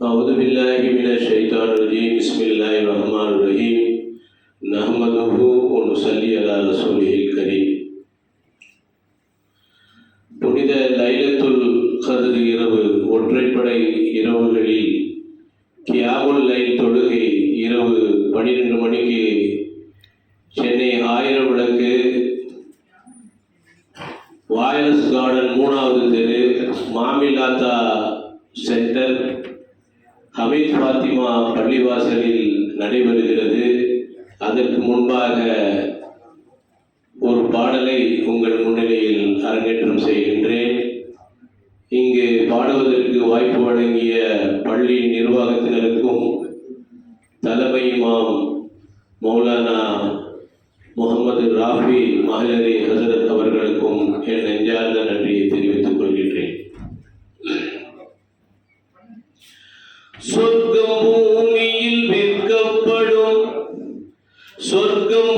أعوذ بالله من الشيطان الرجيم بسم الله الرحمن الرحيم نحمده ونصلي على رسوله الكريم புனித லைலத்துல் கதிர் இரவு ஒற்றைப்படை இரவுகளில் கியாமுல் லைல் தொழுகை இரவு பன்னிரெண்டு மணிக்கு சென்னை ஆயிரம் விளக்கு வாயலஸ் கார்டன் மூணாவது தெரு மாமிலாத்தா சென்டர் ஹமீத் பாத்திமா பள்ளிவாசலில் நடைபெறுகிறது. அதற்கு முன்பாக ஒரு பாடலை உங்கள் முன்னிலையில் அரங்கேற்றம் செய்கின்றேன். இங்கு பாடுவதற்கு வாய்ப்பு வழங்கிய பள்ளி நிர்வாகத்தினருக்கும் தலைமை மாம் மௌலானா முகமது ராஃபி மஹலரி ஹசரத் அவர்களுக்கும் என் நெஞ்சார்ந்த நன்றியை தெரிவித்துக் கொள்கின்றேன். சொர்க்கம் பூமியில் விற்கப்படும். சொர்க்கம்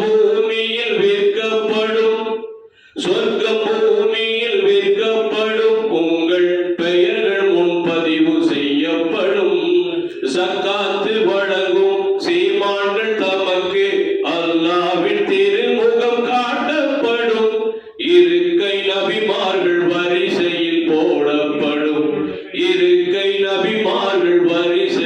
பூமியில் விற்கப்படும் சொர்க்கம் பூமியில் விற்கப்படும் உங்கள் பெயர்கள் முன்பதிவு செய்யப்படும். சக்காத்து வழங்கும் சீமான்கள் தமக்கு அல்லாவின் திருமுகம் காட்டப்படும். இருக்கை நபிமார்கள் வரிசையில் போடப்படும். இருக்கை நபிமார்கள் வரிசை